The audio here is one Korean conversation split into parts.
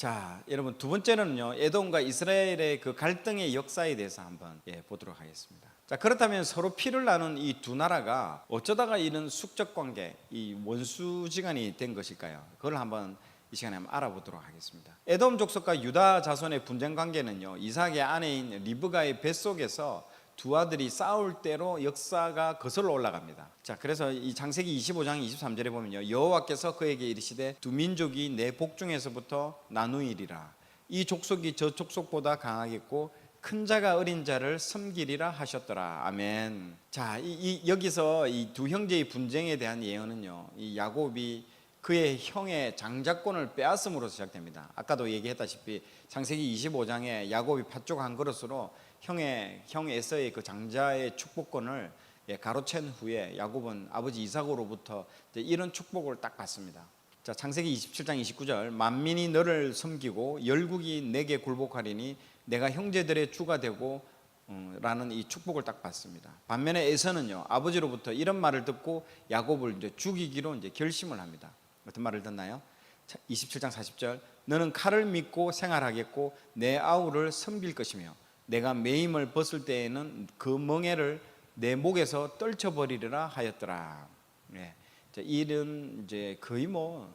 자, 여러분 두 번째는요. 에돔과 이스라엘의 그 갈등의 역사에 대해서 한번 예, 보도록 하겠습니다. 자, 그렇다면 서로 피를 나눈 이 두 나라가 어쩌다가 이런 숙적 관계, 이 원수지간이 된 것일까요? 그걸 한번 이 시간에 한번 알아보도록 하겠습니다. 에돔 족속과 유다 자손의 분쟁 관계는요. 이삭의 아내인 리브가의 뱃속에서 두 아들이 싸울 때로 역사가 거슬러 올라갑니다. 자, 그래서 이 장세기 25장 23절에 보면요. 여호와께서 그에게 이르시되 두 민족이 내 복중에서부터 나누이리라. 이 족속이 저 족속보다 강하겠고 큰 자가 어린 자를 섬기리라 하셨더라. 아멘. 자, 이, 이 여기서 이 두 형제의 분쟁에 대한 예언은요. 이 야곱이 그의 형의 장자권을 빼앗음으로 시작됩니다. 아까도 얘기했다시피 창세기 25장에 야곱이 팥죽 한 그릇으로 형의 형 에서의 그 장자의 축복권을 예, 가로챈 후에 야곱은 아버지 이삭으로부터 이런 축복을 딱 받습니다. 자, 창세기 27장 29절 만민이 너를 섬기고 열국이 내게 굴복하리니 내가 형제들의 주가 되고 음, 라는 이 축복을 딱 받습니다. 반면에 에서는요 아버지로부터 이런 말을 듣고 야곱을 이제 죽이기로 이제 결심을 합니다. 어떤 말을 듣나요? 자, 27장 40절 너는 칼을 믿고 생활하겠고 내 아우를 섬길 것이며 내가 매임을 벗을 때에는 그 멍에를 내 목에서 떨쳐버리리라 하였더라. 예. 자, 이런 이제 거의 뭐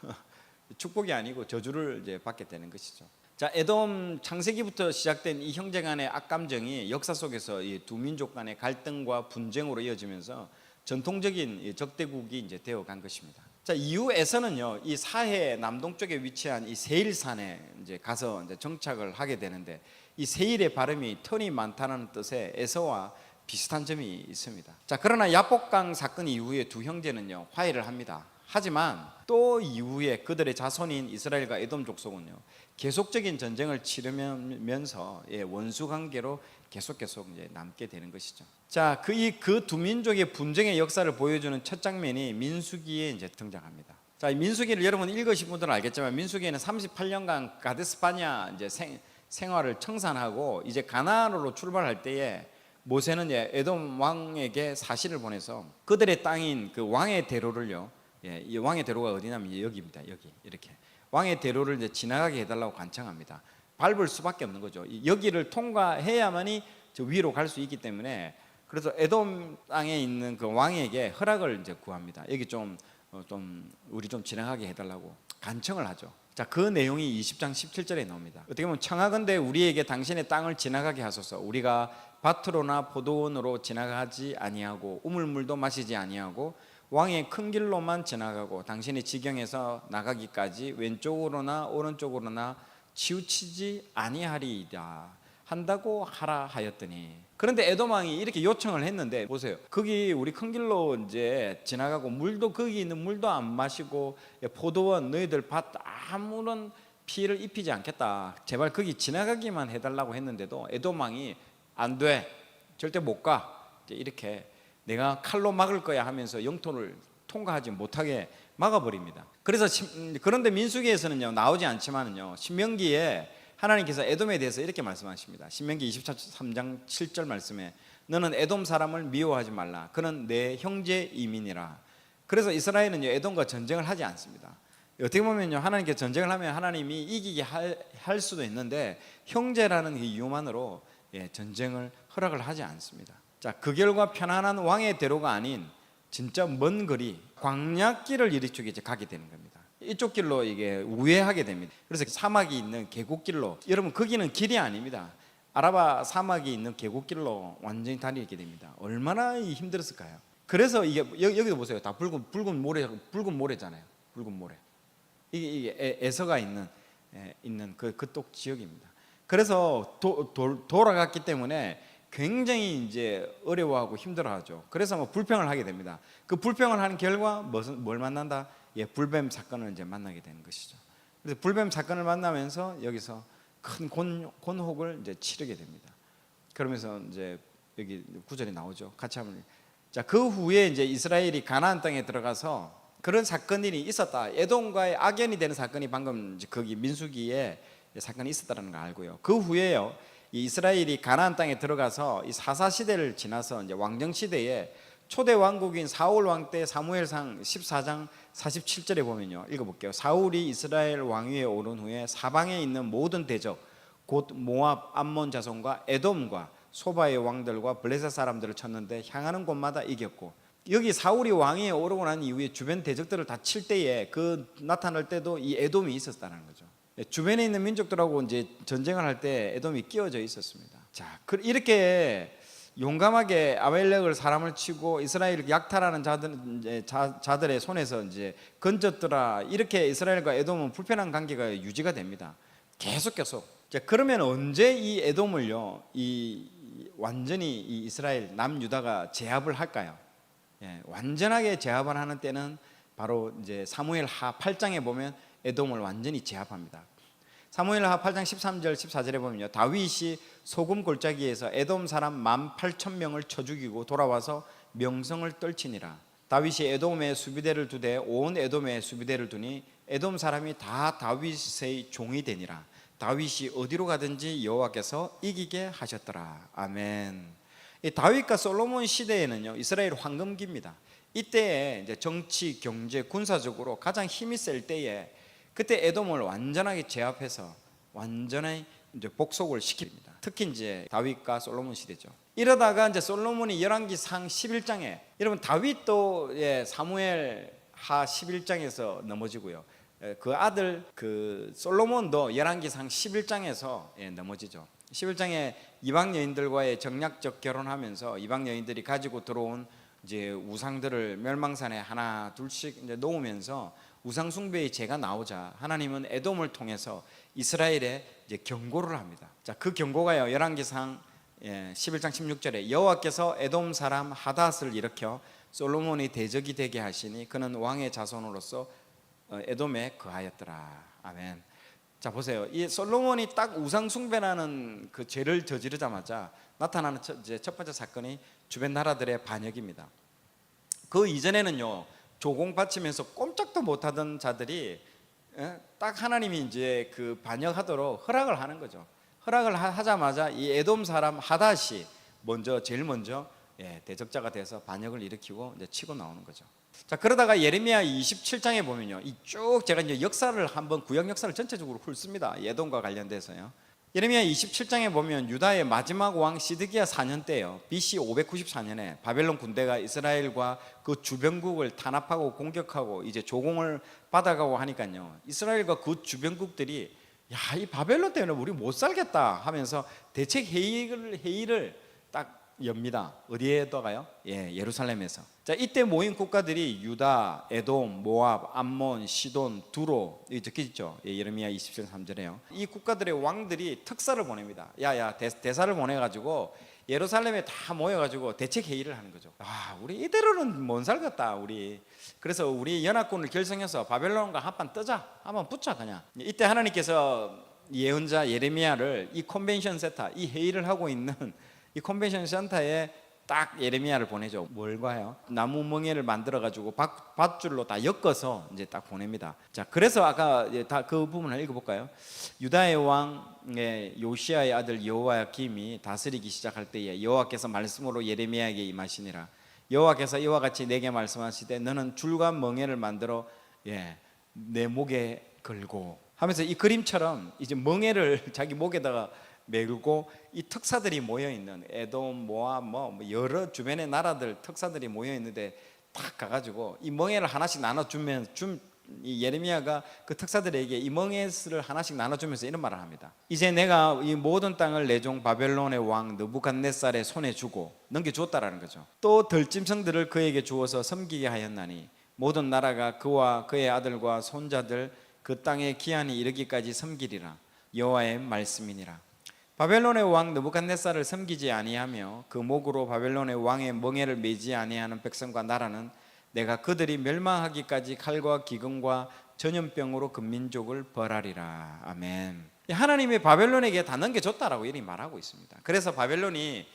축복이 아니고 저주를 이제 받게 되는 것이죠. 자, 에돔 창세기부터 시작된 이 형제 간의 악감정이 역사 속에서 이 두 민족 간의 갈등과 분쟁으로 이어지면서 전통적인 이 적대국이 이제 되어 간 것입니다. 자, 이후에서는요, 이 사해 남동쪽에 위치한 이 세일산에 이제 가서 이제 정착을 하게 되는데 이 세일의 발음이 턴이 많다는 뜻의 에서와 비슷한 점이 있습니다. 자, 그러나 야복강 사건 이후에 두 형제는요, 화해를 합니다. 하지만 또 이후에 그들의 자손인 이스라엘과 에돔 족속은요 계속적인 전쟁을 치르면서 예, 원수 관계로 계속 계속 이제 남게 되는 것이죠. 자, 그 이 그 두 민족의 분쟁의 역사를 보여주는 첫 장면이 민수기에 이제 등장합니다. 자, 이 민수기를 여러분 읽으신 분들은 알겠지만 민수기에는 38년간 가데스파냐 이제 생, 생활을 청산하고 이제 가나안으로 출발할 때에 모세는 예, 에돔 왕에게 사실을 보내서 그들의 땅인 그 왕의 대로를요. 예, 이 왕의 대로가 어디냐면 여기입니다. 여기 이렇게 왕의 대로를 이제 지나가게 해달라고 간청합니다. 밟을 수밖에 없는 거죠. 이- 여기를 통과해야만이 저 위로 갈 수 있기 때문에 그래서 에돔 땅에 있는 그 왕에게 허락을 이제 구합니다. 여기 좀, 어, 좀 우리 좀 지나가게 해달라고 간청을 하죠. 자, 그 내용이 20장 17절에 나옵니다. 어떻게 보면 청하건대 우리에게 당신의 땅을 지나가게 하소서. 우리가 밭으로나 포도원으로 지나가지 아니하고 우물물도 마시지 아니하고 왕의 큰 길로만 지나가고 당신의 지경에서 나가기까지 왼쪽으로나 오른쪽으로나 치우치지 아니하리이다 한다고 하라 하였더니. 그런데 에돔 왕이 이렇게 요청을 했는데 보세요. 거기 우리 큰 길로 이제 지나가고 물도 거기 있는 물도 안 마시고 포도원 너희들 밭 아무런 피해를 입히지 않겠다. 제발 거기 지나가기만 해달라고 했는데도 에돔 왕이 안 돼. 절대 못 가. 이렇게 내가 칼로 막을 거야 하면서 영토를 통과하지 못하게 막아버립니다. 그래서 신- 음, 그런데 민수기에서는요 나오지 않지만은요 신명기에 하나님께서 에돔에 대해서 이렇게 말씀하십니다. 신명기 23장 7절 말씀에 너는 에돔 사람을 미워하지 말라. 그는 내 형제 이민이라. 그래서 이스라엘은요 에돔과 전쟁을 하지 않습니다. 어떻게 보면요 하나님께 전쟁을 하면 하나님이 이기게 할, 할 수도 있는데 형제라는 그 이유만으로 예, 전쟁을 허락을 하지 않습니다. 자, 그 결과 편안한 왕의 대로가 아닌 진짜 먼 거리 광야길을 이쪽에 이제 가게 되는 겁니다. 이쪽 길로 이게 우회하게 됩니다. 그래서 사막이 있는 계곡길로 여러분 거기는 길이 아닙니다. 아라바 사막이 있는 계곡길로 완전히 다니게 됩니다. 얼마나 힘들었을까요? 그래서 이게 여- 여기도 보세요. 다 붉은 붉은 모래 붉은 모래잖아요. 붉은 모래. 이게 이게 에- 에서가 있는 에, 있는 그 그쪽 지역입니다. 그래서 도, 도, 돌아갔기 때문에 굉장히 이제 어려워하고 힘들어하죠. 그래서 뭐 불평을 하게 됩니다. 그 불평을 하는 결과 무슨 뭘 만난다? 예, 불뱀 사건을 이제 만나게 되는 것이죠. 그래서 불뱀 사건을 만나면서 여기서 큰 곤, 곤혹을 이제 치르게 됩니다. 그러면서 이제 여기 구절이 나오죠. 같이 한번 자, 그 후에 이제 이스라엘이 가나안 땅에 들어가서 그런 사건이 있었다. 에돔과의 악연이 되는 사건이 방금 거기 민수기에 사건이 있었다는 걸 알고요. 그 후에요. 이 이스라엘이 가나안 땅에 들어가서 이 사사 시대를 지나서 이제 왕정 시대에 초대 왕국인 사울 왕 때 사무엘상 14장 47절에 보면요. 읽어 볼게요. 사울이 이스라엘 왕위에 오른 후에 사방에 있는 모든 대적 곧 모압, 암몬 자손과 에돔과 소바의 왕들과 블레셋 사람들을 쳤는데 향하는 곳마다 이겼고 여기 사울이 왕위에 오르고 난 이후에 주변 대적들을 다 칠 때에 그 나타날 때도 이 에돔이 있었다는 거죠. 예, 주변에 있는 민족들하고 이제 전쟁을 할 때 에돔이 끼어져 있었습니다. 자, 그- 이렇게 용감하게 아벨렉을 사람을 치고 이스라엘을 약탈하는 자들 자, 자들의 손에서 이제 건졌더라. 이렇게 이스라엘과 에돔은 불편한 관계가 유지가 됩니다. 계속 계속. 자, 그러면 언제 이 에돔을요, 이이 완전히 이 이스라엘 남유다가 제압을 할까요? 예, 완전하게 제압을 하는 때는 바로 이제 사무엘 하 8장에 보면 에돔을 완전히 제압합니다. 사무엘 하 8장 13절 14절에 보면요. 다윗이 소금 골짜기에서 에돔 사람 18,000명을 쳐 죽이고 돌아와서 명성을 떨치니라. 다윗이 에돔에 수비대를 두되 온 에돔에 수비대를 두니 에돔 사람이 다 다윗의 종이 되니라. 다윗이 어디로 가든지 여호와께서 이기게 하셨더라. 아멘. 이 다윗과 솔로몬 시대에는요 이스라엘 황금기입니다. 이때에 정치, 경제, 군사적으로 가장 힘이 셀 때에 그때 에돔을 완전하게 제압해서 완전히 이제 복속을 시킵니다. 특히 이제 다윗과 솔로몬 시대죠. 이러다가 이제 솔로몬이 열왕기상 11장에 여러분 다윗도 예, 사무엘 하 11장에서 넘어지고요. 예, 그 아들 그 솔로몬도 열왕기상 11장에서 예, 넘어지죠. 11장에 이방 여인들과의 정략적 결혼하면서 이방 여인들이 가지고 들어온 이제 우상들을 멸망산에 하나 둘씩 이제 놓으면서 우상 숭배의 죄가 나오자 하나님은 에돔을 통해서 이스라엘에 이제 경고를 합니다. 자, 그 경고가요. 열왕기상 예, 11장 16절에 여호와께서 에돔 사람 하닷을 일으켜 솔로몬이 대적이 되게 하시니 그는 왕의 자손으로서 어, 에돔에 거하였더라. 아멘. 자 보세요. 이 솔로몬이 딱 우상 숭배라는 그 죄를 저지르자마자 나타나는 첫, 첫 번째 사건이 주변 나라들의 반역입니다. 그 이전에는요 조공 바치면서 꼼짝도 못하던 자들이 예, 딱 하나님이 이제 그 반역하도록 허락을 하는 거죠. 허락을 하- 하자마자 이 에돔 사람 하닷이 먼저 제일 먼저 예, 대적자가 돼서 반역을 일으키고 이제 치고 나오는 거죠. 자 그러다가 예레미야 27장에 보면요, 이 쭉 제가 이제 역사를 한번 구약 역사를 전체적으로 훑습니다. 에돔과 관련돼서요. 예레미야 27장에 보면 유다의 마지막 왕 시드기야 4년 때요. BC 594년에 바벨론 군대가 이스라엘과 그 주변국을 탄압하고 공격하고 이제 조공을 받아가고 하니까요. 이스라엘과 그 주변국들이 야, 이 바벨론 때문에 우리 못 살겠다 하면서 대책 회의를 회의를 딱 엽니다. 어디에다가요? 예, 예루살렘에서. 자, 이때 모인 국가들이 유다, 에돔, 모압, 암몬, 시돈, 두로 여기 적혀 있죠. 예, 예레미야 27장 3절에요. 이 국가들의 왕들이 특사를 보냅니다. 야야 대, 대사를 보내 가지고 예루살렘에 다 모여 가지고 대책 회의를 하는 거죠. 아, 우리 이대로는 못 살겠다. 우리. 그래서 우리 연합군을 결성해서 바벨론과 한판 뜨자. 한번 붙자 그냥. 이때 하나님께서 예언자 예레미야를 이 컨벤션 센터, 이 회의를 하고 있는 이 컨벤션 센터에 딱 예레미야를 보내죠. 뭘 봐요? 나무 멍에를 만들어 가지고 밧줄로 다 엮어서 이제 딱 보냅니다. 자, 그래서 아까 다 그 부분을 읽어 볼까요? 유다의 왕의 요시아의 아들 여호와김이 다스리기 시작할 때에 여호와께서 말씀으로 예레미야에게 임하시니라. 여호와께서 이와 같이 내게 말씀하시되 너는 줄과 멍에를 만들어 예, 내 목에 걸고 하면서 이 그림처럼 이제 멍에를 자기 목에다가 메고 이 특사들이 모여 있는 에돔, 모압, 뭐 여러 주변의 나라들 특사들이 모여 있는데 딱 가가지고 이 멍에를 하나씩 나눠주면 좀 이 예레미야가 그 특사들에게 이 멍에를 하나씩 나눠주면서 이런 말을 합니다. 이제 내가 이 모든 땅을 내종 바벨론의 왕 느부갓네살의 손에 주고 넘겨주었다라는 거죠. 또 들짐승들을 그에게 주어서 섬기게 하였나니 모든 나라가 그와 그의 아들과 손자들 그 땅의 기한이 이르기까지 섬기리라 여호와의 말씀이니라. 바벨론의 왕 느부갓네살을 섬기지 아니하며 그 목으로 바벨론의 왕의 멍에를 매지 아니하는 백성과 나라는 내가 그들이 멸망하기까지 칼과 기근과 전염병으로 그 민족을 벌하리라. 아멘. 하나님이 바벨론에게 다 넘겨줬다라고 이리 말하고 있습니다. 그래서 바벨론이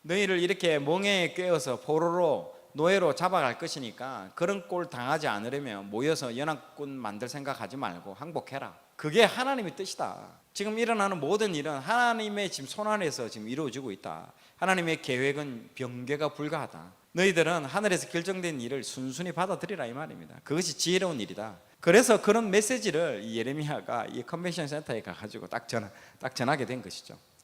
너희를 이렇게 멍에에 꿰어서 포로로 노예로 잡아갈 것이니까 그런 꼴 당하지 않으려면 모여서 연합군 만들 생각하지 말고 항복해라. 그게 하나님의 뜻이다. 지금 일어나는 모든 일은 하나님의 지금 손 안에서 지금 이루어지고 있다. 하나님의 계획은 변개가 불가하다. 너희들은 하늘에서 결정된 일을 순순히 받아들이라 이 말입니다. 그것이 지혜로운 일이다. 그래서 그런 메시지를 이 예레미야가 이 컨벤션 센터에 가가지고 딱 전하, 딱 전하게 된 것이죠.